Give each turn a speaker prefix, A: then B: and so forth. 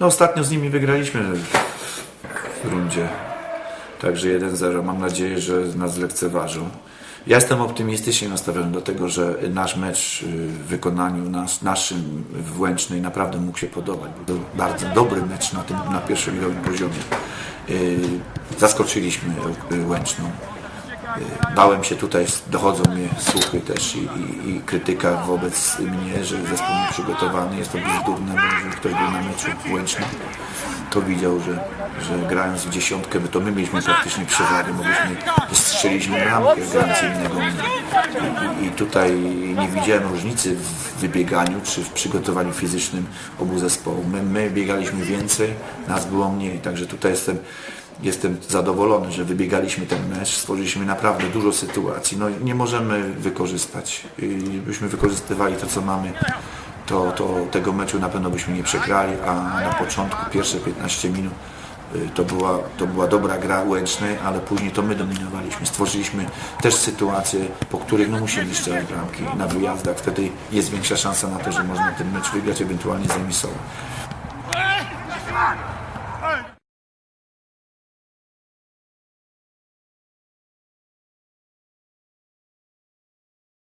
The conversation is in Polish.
A: No ostatnio z nimi wygraliśmy w rundzie. Także 1-0. Mam nadzieję, że nas lekceważą. Ja jestem optymistycznie nastawiony do tego, że nasz mecz y, w wykonaniu nas, naszym w Łęcznej naprawdę mógł się podobać. Był bardzo dobry mecz na tym na pierwszoligowym poziomie. Y, Zaskoczyliśmy y, Łęczną. Bałem się tutaj, dochodzą mnie słuchy też i, i, i krytyka wobec mnie, że zespół nieprzygotowany. Jest to bzdurne, bo ktoś był na meczu Łęcznym, to widział, że, że grając w dziesiątkę, to my mieliśmy praktycznie przewagę, bo myśmy strzeliliśmy bramkę grając innego. I, i, I tutaj nie widziałem różnicy w wybieganiu czy w przygotowaniu fizycznym obu zespołów. My, my biegaliśmy więcej, nas było mniej, także tutaj jestem Jestem zadowolony, że wybiegaliśmy ten mecz, stworzyliśmy naprawdę dużo sytuacji. No nie możemy wykorzystać. Byśmy wykorzystywali to, co mamy, to, to tego meczu na pewno byśmy nie przegrali, a na początku, pierwsze 15 minut y, to była, to była dobra gra Łęcznej, ale później to my dominowaliśmy. Stworzyliśmy też sytuacje, po których no, musimy strzelać bramki na wyjazdach. Wtedy jest większa szansa na to, że można ten mecz wygrać, ewentualnie zremisować.